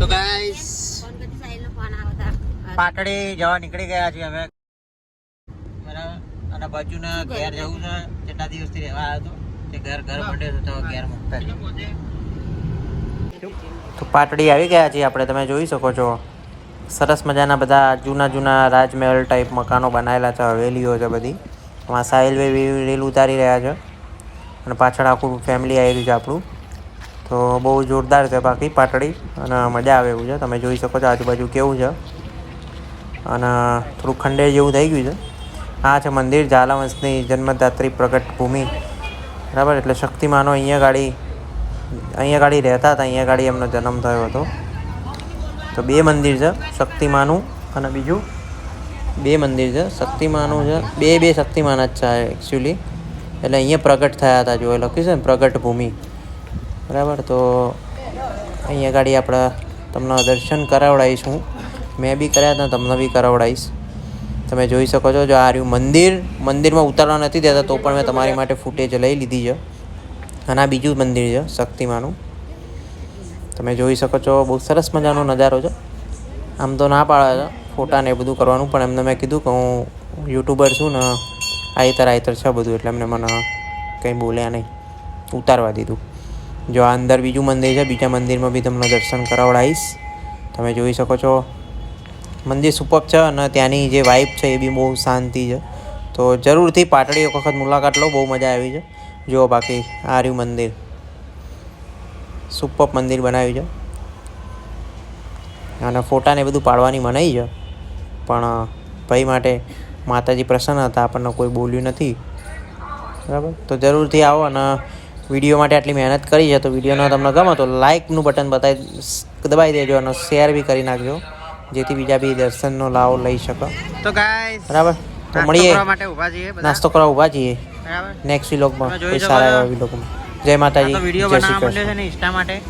તો ગાઈસ પાટડી જવા નીકળી ગયા છીએ અમે. બરાબર? અને બાજુના ઘેર જવું છે. કેટલા દિવસથી રહેવા આવ્યો હતો તે ઘર ઘર મંડે તો ઘેર મૂકતા તો પાટડી આવી ગયા છીએ આપણે. તમે જોઈ શકો છો. સરસ મજાના બધા જૂના જૂના રાજમહેલ ટાઈપ મકાનો બનાવેલા છે હવેલીઓ છે બધી. એમાં સાહિલભાઈ રેલ ઉતારી રહ્યા છે. અને પાછળ આખું ફેમિલી આવી રહ્યું છે આપણું. તો બહુ જોરદાર છે બાકી પાટડી અને મજા આવે એવું છે. તમે જોઈ શકો છો આજુબાજુ કેવું છે. અને થોડું ખંડેર જેવું થઈ ગયું છે. આ છે મંદિર ઝાલાવંશની જન્મદાત્રી પ્રગટ ભૂમિ. બરાબર? એટલે શક્તિમાનો અહીંયા ગાડી અહીંયા ગાડી રહેતા હતા, અહીંયા ગાડી એમનો જન્મ થયો હતો. તો બે મંદિર છે, શક્તિમાનું અને બીજું બે મંદિર છે. શક્તિમાનું છે, બે બે શક્તિમાન જ છે એકચ્યુઅલી એટલે અહીંયા પ્રગટ થયા હતા, જો એ લખ્યું છે ને, પ્રગટ ભૂમિ. બરાબર? તો અહીંયા ગાડી આપણે તમને દર્શન કરાવડાવીશ. હું મેં બી કર્યા હતા, તમને બી કરાવડાવીશ. તમે જોઈ શકો છો, જો આ રહ્યું મંદિર. મંદિરમાં ઉતારવા નથી દેતા, તો પણ મેં તમારી માટે ફૂટેજ લઈ લીધી છે. અને આ બીજું મંદિર છે, શક્તિમાનું. તમે જોઈ શકો છો, બહુ સરસ મજાનો નજારો છે. આમ તો ના પાડે છે, ફોટા ને એ બધું કરવાનું, પણ એમને મેં કીધું કે હું યુટ્યુબર છું ને આયતર આયતર છે બધું, એટલે એમને મને કંઈ બોલ્યા નહીં. ઉતારવા દીધું. જો આ અંદર બીજું મંદિર છે, બીજા મંદિરમાં બી તમને દર્શન કરાવડાવીશ તમે જોઈ શકો છો. મંદિર સુપક છે અને ત્યાંની જે વાઇબ છે એ બી બહુ શાંતિ છે. તો જરૂરથી પાટડી એક વખત મુલાકાત લો, બહુ મજા આવી છે. જુઓ બાકી આ રહ્યું મંદિર. સુપર મંદિર બનાવ્યું છે. અને ફોટાને બધું પાડવાની મનાઈ છે. પણ ભાઈ માટે માતાજી પ્રસન્ન હતા, આપણને કોઈ બોલ્યું નથી. બરાબર? તો જરૂરથી આવો અને વીડિયો માટે આટલી મહેનત કરી છે તો વિડીયોનો તમને ગમે તો લાઇકનું બટન બતાવી દબાવી દેજો અને શેર બી કરી નાખજો જેથી બીજા બી દર્શનનો લાવો લઈ શકો. તો ગાઈસ બરાબર? તો મળીએ. નાસ્તો કરવા ઊભા છીએ. બરાબર? નેક્સ્ટ વ્લોગમાં કોઈ સારા એવા વ્લોગમાં જય માતાજી. જય શ્રી કૃષ્ણ. ઇન્સ્ટા માટે.